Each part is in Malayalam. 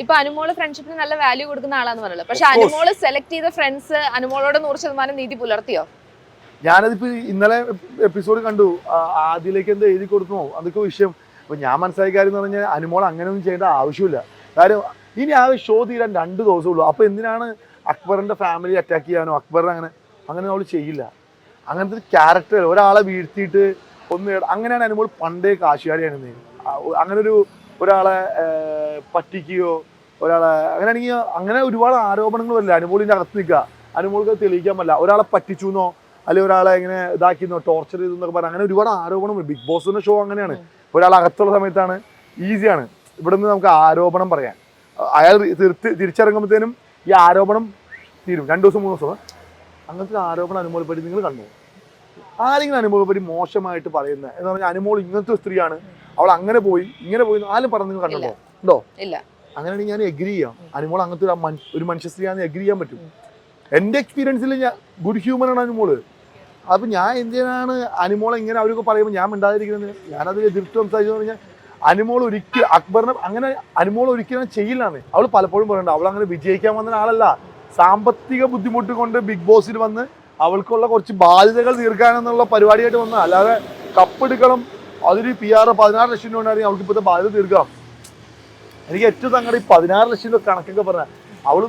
ഇപ്പൊ അനുമോൾ ഫ്രണ്ട്ഷിപ്പിന് നല്ല വാല്യൂ കൊടുക്കുന്ന ആളാന്ന് പറഞ്ഞല്ലോ. പക്ഷെ അനുമോൾ സെലക്ട് ചെയ്ത ഫ്രണ്ട്സ് അനുമോളോട് നൂറ് ശതമാനം നീതി പുലർത്തിയോ? ഞാനതിപ്പോ ഇന്നലെ എപ്പിസോഡ് കണ്ടു. ആദ്യയിലേക്ക് എന്താ എഴുതി കൊടുക്കണോ? അതൊക്കെ വിഷയം. അപ്പൊ ഞാൻ മനസ്സിലാക്കിയ കാര്യം എന്ന് പറഞ്ഞാൽ അനുമോൾ അങ്ങനെയൊന്നും ചെയ്യേണ്ട ആവശ്യമില്ല. കാര്യം ഇനി ആ ഷോ തീരാൻ രണ്ട് ദിവസമേ ഉള്ളൂ. അപ്പൊ എന്തിനാണ് അക്ബറിന്റെ ഫാമിലി അറ്റാക്ക് ചെയ്യാനോ അക്ബറിനെ അങ്ങനെ അങ്ങനെ അവൾ ചെയ്യില്ല. അങ്ങനത്തെ ഒരു ക്യാരക്ടർ ഒരാളെ വീഴ്ത്തിയിട്ട് ഒന്ന് അങ്ങനെയാണ് അനുമോൾ പണ്ടേ കാശുകാരിയാണ് അങ്ങനെ ഒരു ഒരാളെ പറ്റിക്കുകയോ ഒരാളെ അങ്ങനെയാണെങ്കിൽ അങ്ങനെ ഒരുപാട് ആരോപണങ്ങൾ വരില്ല? അനുമോളിന്റെ അകത്ത് നിൽക്കുക. അനുമോൾക്ക് തെളിയിക്കാൻ പറ്റില്ല. ഒരാളെ പറ്റിച്ചു എന്നോ അല്ലെങ്കിൽ ഒരാളെ ഇങ്ങനെ ഇതാക്കിന്നോ ടോർച്ചർ ചെയ്തു എന്നൊക്കെ പറഞ്ഞാൽ അങ്ങനെ ഒരുപാട് ആരോപണം. ബിഗ് ബോസിന്റെ ഷോ അങ്ങനെയാണ്. ഒരാൾ അകത്തുള്ള സമയത്താണ് ഈസിയാണ് ഇവിടെ നിന്ന് നമുക്ക് ആരോപണം പറയാൻ അയാൾ തീർത്ത് തിരിച്ചിറങ്ങുമ്പോഴത്തേനും ഈ ആരോപണം തീരും. രണ്ടു ദിവസം മൂന്ന് ദിവസം. അങ്ങനത്തെ ഒരു ആരോപണം അനുമോളിപ്പറ്റി പറ്റി നിങ്ങൾ കണ്ടു? ആരെങ്കിലും അനുമോളിപ്പറ്റി മോശമായിട്ട് പറയുന്നത് എന്ന് പറഞ്ഞാൽ അനുമോൾ ഇങ്ങനത്തെ സ്ത്രീയാണ്. അവൾ അങ്ങനെ പോയി ഇങ്ങനെ പോയി ആരും പറഞ്ഞു നിങ്ങൾ കണ്ടോ? ഉണ്ടോ? ഇല്ല. അങ്ങനെയാണെങ്കിൽ ഞാൻ എഗ്രി ചെയ്യാം. അനുമോൾ അങ്ങനത്തെ ഒരു ഒരു മനുഷ്യ സ്ത്രീയാണെന്ന് എഗ്രി ചെയ്യാൻ പറ്റും. എന്റെ എക്സ്പീരിയൻസിൽ ഞാൻ ഗുഡ് ഹ്യൂമൻ ആണ് അനുമോൾ അപ്പൊ ഞാൻ എന്തിനാണ് അനുമോളെ ഇങ്ങനെ അവരൊക്കെ പറയുമ്പോൾ ഞാൻ മിണ്ടാതിരിക്കുന്നത്? ഞാനത് എതിർത്ത് സംസാരിച്ചു പറഞ്ഞാൽ അനുമോൾ ഒരിക്കലും അക്ബറിനെ അങ്ങനെ അനുമോൾ ഒരിക്കലും ചെയ്യില്ലാന്ന്. അവൾ പലപ്പോഴും പറയുന്നുണ്ട് അവൾ അങ്ങനെ വിജയിക്കാൻ വന്ന ആളല്ല സാമ്പത്തിക ബുദ്ധിമുട്ട് കൊണ്ട് ബിഗ് ബോസിൽ വന്ന് അവൾക്കുള്ള കുറച്ച് ബാധ്യതകൾ തീർക്കാനെന്നുള്ള പരിപാടിയായിട്ട് വന്ന അല്ലാതെ കപ്പെടുക്കണം. അതൊരു പി ആർ പതിനാറ് ലക്ഷം രൂപ ഉണ്ടായിരുന്നെങ്കിൽ അവൾക്ക് ഇപ്പോഴത്തെ ബാധ്യത തീർക്കാം. എനിക്ക് ഏറ്റവും തങ്ങളുടെ ഈ പതിനാറ് ലക്ഷം രൂപ കണക്കൊക്കെ പറഞ്ഞ. അവൾ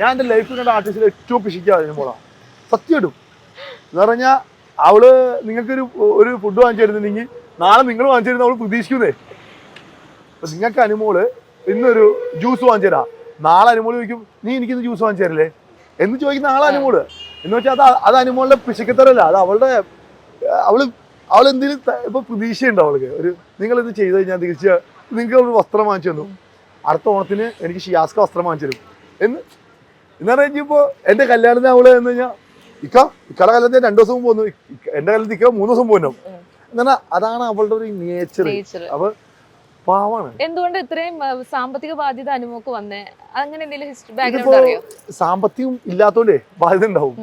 ഞാൻ എന്റെ ലൈഫിൽ കണ്ട ആർട്ടിസ്റ്റിൽ ഏറ്റവും പിശിക്കാതെ സത്യം ഇടും. എന്ന് പറഞ്ഞാൽ അവൾ നിങ്ങൾക്കൊരു ഒരു ഫുഡ് വാങ്ങിച്ചു തരുന്നുണ്ടെങ്കിൽ നാളെ നിങ്ങൾ വാങ്ങിച്ചു തരുന്ന അവൾ പ്രതീക്ഷിക്കുന്നേ. അപ്പൊ നിങ്ങൾക്ക് അനുമോൾ ഇന്നൊരു ജ്യൂസ് വാങ്ങിച്ചു തരാം നാളെ അനുമോൾ ചോദിക്കും നീ എനിക്കിന്ന് ജ്യൂസ് വാങ്ങിച്ചു തരില്ലേ എന്ന് ചോദിക്കുന്ന ആളെ അനുമോൾ. എന്ന് വെച്ചാൽ അത് അത് അനുമോളുടെ പിശുക്കത്തരല്ല അത് അവളുടെ അവൾ അവൾ എന്തെങ്കിലും ഇപ്പൊ പ്രതീക്ഷയുണ്ട് അവൾക്ക്? ഒരു നിങ്ങൾ ഇത് ചെയ്ത് കഴിഞ്ഞാൽ തിരിച്ച് നിങ്ങൾക്ക് ഒരു വസ്ത്രം വാങ്ങിച്ചു തന്നു. അടുത്ത ഓണത്തിന് എനിക്ക് ഷിയാസ്ക വസ്ത്രം വാങ്ങിച്ചു തരും. എന്ന് എന്ന് പറഞ്ഞപ്പോ എന്റെ കല്യാണത്തിന് അവൾ എന്ന് കഴിഞ്ഞാൽ ഇക്ക ഇക്കടെ കല്യാണത്തിന് രണ്ടു ദിവസം പോകുന്നു എന്റെ കല്യാണത്തിൽ ഇക്ക മൂന്ന് ദിവസം പോകുന്നു എന്നാ അതാണ് അവളുടെ ഒരു നേച്ചർ. അപ്പൊ പാവാണ്. എന്തുകൊണ്ട് ഇത്രയും സാമ്പത്തിക ബാധ്യത അനുമോക്ക് വന്നേ? അങ്ങനെ എന്തെങ്കിലും സാമ്പത്തികം ഇല്ലാത്തോണ്ടേ ബാധ്യത ഉണ്ടാവും.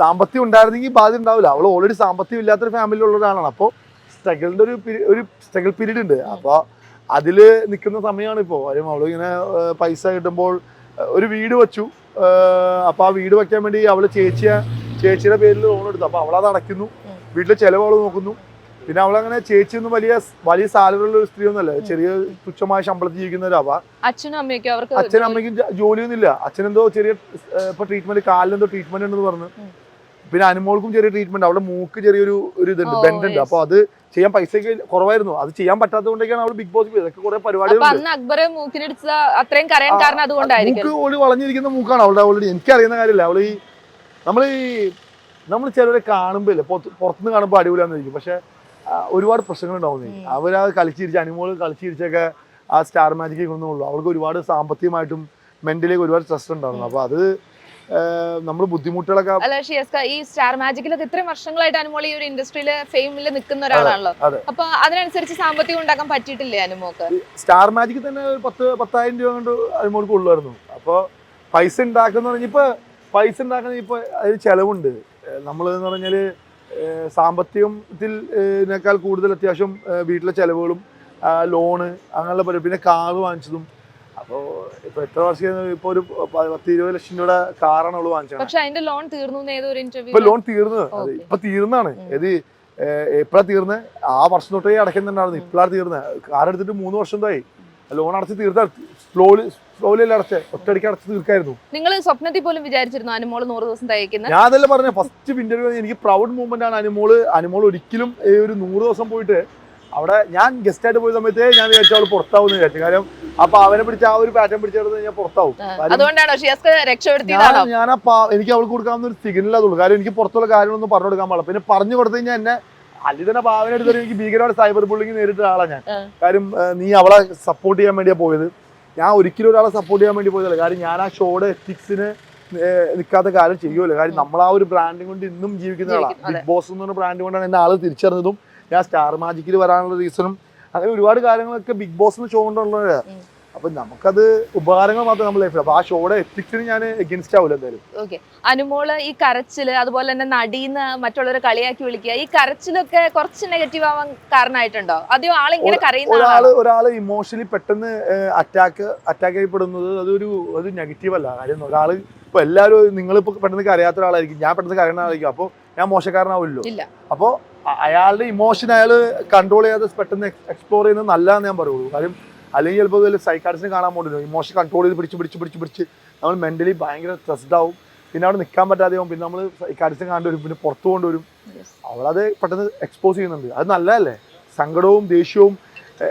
സാമ്പത്തികം ഉണ്ടായിരുന്നെങ്കിൽ ബാധ്യത ഉണ്ടാവില്ല. അവൾ ഓൾറെഡി സാമ്പത്തികം ഇല്ലാത്തൊരു ഫാമിലി ഉള്ള ഒരാളാണ്. അപ്പോൾ സ്ട്രഗിളിന്റെ ഒരു ഒരു സ്ട്രഗിൾ പീരീഡ് ഉണ്ട്. അപ്പൊ അതിൽ നിൽക്കുന്ന സമയമാണ് ഇപ്പോൾ കാര്യം അവൾ ഇങ്ങനെ പൈസ കിട്ടുമ്പോൾ ഒരു വീട് വെച്ചു. അപ്പോൾ അപ്പൊ ആ വീട് വെക്കാൻ വേണ്ടി അവൾ ചേച്ചിയ ചേച്ചിയുടെ പേരിൽ ലോൺ എടുത്തു. അപ്പോൾ അവളത് അടയ്ക്കുന്നു. വീട്ടിലെ ചെലവ് അവൾ നോക്കുന്നു. പിന്നെ അവളങ്ങനെ ചേച്ചി ഒന്നും വലിയ വലിയ സാലറി ഉള്ള ഒരു സ്ത്രീ ഒന്നല്ല ചെറിയ തുച്ഛമായ ശമ്പളത്തിൽ ജീവിക്കുന്ന ഒരു അവ അച്ഛനും അമ്മയൊക്കെ ജോലിയൊന്നുമില്ല. അച്ഛനെന്തോ ചെറിയ ഇപ്പൊ ട്രീറ്റ്മെന്റ് കാലിലെന്തോ ട്രീറ്റ്മെന്റ് ഉണ്ടെന്ന് പറഞ്ഞു. പിന്നെ അനുമോൾക്കും ചെറിയ ട്രീറ്റ്മെന്റ് അവിടെ മൂക്ക് ചെറിയൊരു ഒരു ഇതുണ്ട് ബെൻഡ് ഉണ്ട്. അപ്പൊ അത് ചെയ്യാൻ പൈസ കുറവായിരുന്നു. അത് ചെയ്യാൻ പറ്റാത്തതുകൊണ്ടൊക്കെയാണ് അവൾ ബിഗ് ബോസ് പോയത്. അതൊക്കെ കുറെ മൂക്ക് ഓടി വളഞ്ഞിരിക്കുന്ന മൂക്കാണ് അവളുടെ ഓൾറെഡി എനിക്കറിയുന്ന കാര്യമില്ല. അവൾ ഈ നമ്മൾ ഈ നമ്മൾ ചിലരെ കാണുമ്പോൾ ഇല്ലേ. പുറത്തുനിന്ന് കാണുമ്പോൾ അടിപൊളിയാന്ന് ചോദിക്കും പക്ഷെ ഒരുപാട് പ്രശ്നങ്ങൾ ഉണ്ടാവും അവരത് അവരാ കളിച്ചിരിച്ച് അനുമോൾ കളിച്ചിരിച്ചൊക്കെ ആ സ്റ്റാർ മാജിക്കിൽ കൊണ്ടുള്ളൂ അവൾക്ക് ഒരുപാട് സാമ്പത്തികമായിട്ടും മെന്റലി ഒരുപാട് സ്ട്രെസ് ഉണ്ടായിരുന്നു അപ്പൊ അത് നമ്മൾ ബുദ്ധിമുട്ടുകളൊക്കെ അല്ല ഷിയസ്ക ഈ സ്റ്റാർ മാജിക്കിലൊക്കെ ഇത്രയും വർഷങ്ങളായിട്ട് അനുമോൾ ഈ ഒരു ഇൻഡസ്ട്രിയിൽ ഫെയിമിൽ നിൽക്കുന്ന ഒരാളാണല്ലോ. അപ്പൊ അതിനനുസരിച്ച് സാമ്പത്തികം ഉണ്ടാക്കാൻ പറ്റിയിട്ടില്ലേ അനുമോക്ക്? സ്റ്റാർ മാജിക്ക് തന്നെ ഒരു പത്ത് പത്തായിരം രൂപ കൊണ്ട് അനുമോൾക്ക് ഉള്ളായിരുന്നു. അപ്പോൾ പൈസ ഉണ്ടാക്കുന്ന പറഞ്ഞിപ്പോ പൈസ ഉണ്ടാക്കുന്ന ഇപ്പൊ അതിന് ചെലവുണ്ട്. നമ്മൾ എന്ന് പറഞ്ഞാൽ സാമ്പത്തികത്തിൽ ഇതിനേക്കാൾ കൂടുതൽ അത്യാവശ്യം വീട്ടിലെ ചെലവുകളും ലോണ് അങ്ങനെയുള്ള പിന്നെ കാർ വാങ്ങിച്ചതും അപ്പോൾ ഇപ്പൊ എത്ര വർഷം ഇപ്പൊ ഒരു പത്ത് ഇരുപത് ലക്ഷം രൂപയുടെ കാറാണ് അവൾ വാങ്ങിച്ചത്. പക്ഷെ അതിന്റെ ലോൺ തീർന്നു ഇപ്പൊ ലോൺ തീർന്നു. അത് Okay. ഇപ്പൊ തീർന്നാണ്. ഏത് എപ്പോഴാ തീർന്ന്? ആ വർഷം തൊട്ടേ അടയ്ക്കുന്നുണ്ടായിരുന്നു. ഇപ്പോഴാണ് തീർന്നത് കാർ എടുത്തിട്ട് മൂന്ന് വർഷം എന്തായി? ലോൺ അടച്ച് തീർത്താ സ്ലോലി സ്ലോലി അല്ല അടച്ചേ? ഒറ്റയടിക്ക് അടച്ച് തീർക്കായിരുന്നു. നിങ്ങൾ സ്വപ്നത്തിൽ പോലും വിചാരിച്ചിരുന്നു അനുമോൾ നൂറ് ദിവസം തയ്ക്കുന്നത് ഞാൻ അതല്ല പറഞ്ഞ ഫസ്റ്റ് ഇന്റർവ്യൂ എനിക്ക് പ്രൗഡ് മൂവ്മെന്റ് ആണ് അനുമോൾ അനുമോൾ ഒരിക്കലും ഈ ഒരു നൂറ് ദിവസം പോയിട്ട് അവിടെ ഞാൻ ഗസ്റ്റ് ആയിട്ട് പോയ സമയത്തേ ഞാൻ വിചാരിച്ചു അവൾ പുറത്താവും വിചാരിച്ചു. കാര്യം അപ്പൊ അവനെ പിടിച്ച ആ ഒരു പാറ്റേൺ പിടിച്ചെടുത്ത് ഞാൻ പുറത്താവും. ഞാൻ എനിക്ക് അവൾക്ക് കൊടുക്കാവുന്ന ഒരു സിഗ്നൽ അതുള്ളൂ കാര്യം എനിക്ക് പുറത്തുള്ള കാര്യങ്ങളൊന്നും പറഞ്ഞു കൊടുക്കാൻ പാടില്ല. പിന്നെ പറഞ്ഞു കൊടുത്തു കഴിഞ്ഞാൽ എന്നെ അല്ലി തന്നെ ഭാവന എടുത്തൊരു എനിക്ക് ഭീകരമായിട്ട് സൈബർ ബുള്ളിങ് നേരിട്ട ആളാണ് ഞാൻ. കാര്യം നീ അവളെ സപ്പോർട്ട് ചെയ്യാൻ വേണ്ടിയാ പോയത്. ഞാൻ ഒരിക്കലും ഒരാളെ സപ്പോർട്ട് ചെയ്യാൻ വേണ്ടി പോയതല്ല. കാര്യം ഞാൻ ആ ഷോയുടെ എത്തിക്സിന് നിൽക്കാത്ത കാര്യം ചെയ്യുമല്ലോ കാര്യം നമ്മൾ ആ ഒരു ബ്രാൻഡിങ് കൊണ്ട് ഇന്നും ജീവിക്കുന്ന ആളാണ് ബിഗ് ബോസ് എന്ന് പറഞ്ഞ ബ്രാൻഡ് കൊണ്ടാണ് എന്നെ ആൾ തിരിച്ചറിഞ്ഞതും ഞാൻ സ്റ്റാർ മാജിക്കിൽ വരാനുള്ള റീസണും അങ്ങനെ ഒരുപാട് കാര്യങ്ങളൊക്കെ ബിഗ് ബോസ് എന്ന ഷോ കൊണ്ടുള്ളത്. അപ്പൊ നമുക്കത് ഉപകാരങ്ങൾ മാത്രമേ നമ്മൾ ലൈഫിൽ അപ്പൊ ആ ഷോയുടെ എത്തിക്സിന് ഞാൻ എഗൻസ്റ്റ് ആവില്ല എന്തായാലും. ഓക്കെ അനുമോൾ ഈ കരച്ചിൽ അതുപോലെ തന്നെ നടീന്ന് മറ്റുള്ളവരെ കളിയാക്കി വിളിക്കുക ഈ കരച്ചിലൊക്കെ കുറച്ച് നെഗറ്റീവ് ആവാൻ കാരണമായിട്ടുണ്ടോ അതെയോ ആളിങ്ങനെ കരയുന്ന ആളാണോ? ഒരാൾ ഇമോഷണലി പെട്ടെന്ന് അറ്റാക്ക് അറ്റാക്ക് ചെയ്യപ്പെടുന്നത് അതൊരു അത് നെഗറ്റീവ് അല്ല. കാര്യം ഒരാൾ ഇപ്പൊ എല്ലാവരും നിങ്ങളിപ്പോ പെട്ടെന്ന് കരയാത്ത ഒരാളായിരിക്കും. ഞാൻ പെട്ടെന്ന് കരയുന്ന ആളായിരിക്കും. അപ്പോൾ ഞാൻ മോശക്കാരനാവില്ലല്ലോ അപ്പോൾ അയാളുടെ ഇമോഷൻ അയാൾ കൺട്രോൾ ചെയ്യാതെ പെട്ടെന്ന് എക്സ്പ്ലോർ ചെയ്യുന്നത് നല്ലതെന്ന് ഞാൻ പറയുള്ളൂ. കാര്യം അല്ലെങ്കിൽ ചിലപ്പോൾ വലിയ കാണാൻ പോകുന്നുണ്ട് ഇമോഷൻ കൺട്രോൾ ചെയ്ത് പിടിച്ച് പിടിച്ച് പിടിച്ച് പിടിച്ച് നമ്മൾ മെന്റലി ഭയങ്കര സ്ട്രെസ്ഡ് ആവും. പിന്നെ അവിടെ നിൽക്കാൻ പറ്റാതെ ആവും. പിന്നെ നമ്മൾ സൈക്കാട്രിസ്റ്റിനെ കൊണ്ടുവരും പിന്നെ പുറത്തു കൊണ്ടുവരും. അവളത് പെട്ടെന്ന് എക്സ്പോസ് ചെയ്യുന്നുണ്ട്. അത് നല്ലതല്ലേ? സങ്കടവും ദേഷ്യവും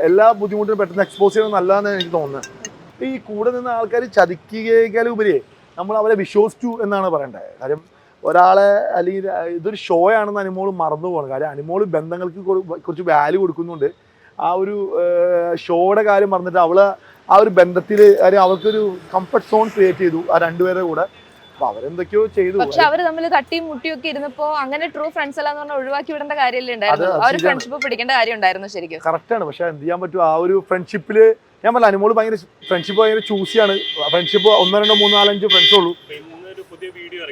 എല്ലാ ബുദ്ധിമുട്ടും പെട്ടെന്ന് എക്സ്പോസ് ചെയ്യുന്നത് നല്ലതാണെന്ന് എനിക്ക് തോന്നുന്നത്. ഈ കൂടെ നിന്ന് ആൾക്കാർ ചതിക്കുകയേക്കാളും ഉപരിയെ നമ്മൾ അവരെ വിശ്വസിച്ചു എന്നാണ് പറയേണ്ടത്. കാര്യം ഒരാളെ അല്ലെങ്കിൽ ഇതൊരു ഷോ ആണെന്ന് അനുമോൾ മറന്നു പോകണം കാര്യം അനുമോൾ ബന്ധങ്ങൾക്ക് കുറച്ച് വാല്യൂ കൊടുക്കുന്നുണ്ട്. ആ ഒരു ഷോയുടെ കാര്യം മറന്നിട്ട് അവൾ ആ ഒരു ബന്ധത്തിൽ കാര്യം അവർക്കൊരു കംഫർട്ട് സോൺ ക്രിയേറ്റ് ചെയ്തു ആ രണ്ടുപേരുടെ കൂടെ. അവരെന്തൊക്കെയോ ചെയ്തു. പക്ഷെ അവർ തമ്മിൽ തട്ടിയും മുട്ടിയും ഒക്കെ ഇരുന്നപ്പോ അങ്ങനെ ട്രൂ ഫ്രണ്ട്സ് അല്ലാന്ന് പറഞ്ഞാൽ ഒഴിവാക്കി വിടേണ്ട കാര്യമല്ലേ ഉണ്ടായിരുന്നു. ഒരു ഫ്രണ്ട്ഷിപ്പ് പിടിക്കേണ്ട കാര്യം ഉണ്ടായിരുന്നു ശരിക്കും. കറക്റ്റാണ് പക്ഷെ എന്ത് ചെയ്യാൻ പറ്റും? ആ ഒരു ഫ്രണ്ട്ഷിപ്പിൽ ഞാൻ പറഞ്ഞ അനുമോൾ ഭയങ്കര ഫ്രണ്ട്ഷിപ്പ് ഭയങ്കര ചൂസിയാണ് ഫ്രണ്ട്ഷിപ്പ് ഒന്നോ രണ്ടോ മൂന്നോ നാലഞ്ച് ഫ്രണ്ട്സ് ഉള്ളൂ. പുതിയ വീഡിയോ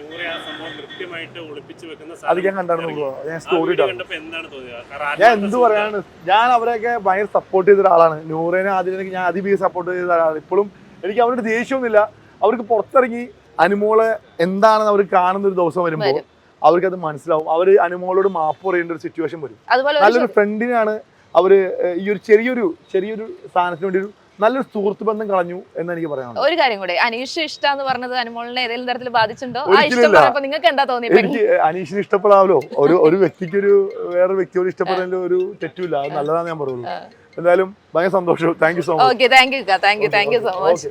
നൂറെ ആ സംഭവം കൃത്യമായിട്ട് ഒളിപ്പിച്ചു വെക്കുന്ന അത് ഞാൻ കണ്ടായിരുന്നു ഞാൻ സ്റ്റോറി കണ്ടപ്പോ എന്താണ് തോന്നിയത്? ഞാൻ എന്ത്. പറയാണ്? ഞാൻ അവരെയൊക്കെ ഭയങ്കര സപ്പോർട്ട് ചെയ്ത ഒരാളാണ് നൂറേനെ ആദ്യം ഞാൻ അതിബി സപ്പോർട്ട് ചെയ്ത ഒരാളാണ് ഇപ്പോഴും എനിക്ക് അവരുടെ ദേഷ്യമൊന്നുമില്ല. അവർക്ക് പുറത്തിറങ്ങി അനുമോളെ എന്താണെന്ന് അവർ കാണുന്ന ഒരു ദിവസം വരുമ്പോൾ അവർക്ക് അത് മനസ്സിലാവും. അവർ അനുമോളോട് മാപ്പ് പറയേണ്ട ഒരു സിറ്റുവേഷൻ വരും. നല്ലൊരു ഫ്രണ്ടിനാണ് അവർ ഈ ഒരു ചെറിയൊരു ചെറിയൊരു സ്ഥാനത്തിന് വേണ്ടി ഒരു നല്ലൊരു സുഹൃത്ത് ബന്ധം കളഞ്ഞു എന്ന് എനിക്ക് പറയാം ഒരു കാര്യം കൂടെ അനീഷ് ഇഷ്ടം എന്ന് പറഞ്ഞത് അനുമോളിനെ ഏതെങ്കിലും തരത്തിൽ ബാധിച്ചിട്ടുണ്ടോ? നിങ്ങൾക്ക് എന്താ തോന്നിയത് എനിക്ക് അനീഷിന് ഇഷ്ടപ്പെടാമല്ലോ. ഒരു ഒരു വ്യക്തിക്ക് ഒരു വേറെ വ്യക്തിയോട് ഇഷ്ടപ്പെടുന്നതിൽ ഒരു തെറ്റുമില്ല. അത് നല്ലതാന്ന് ഞാൻ പറയുള്ളൂ. എന്തായാലും ഭയങ്കര സന്തോഷം. Thank you so much okay thank you thank you thank you so much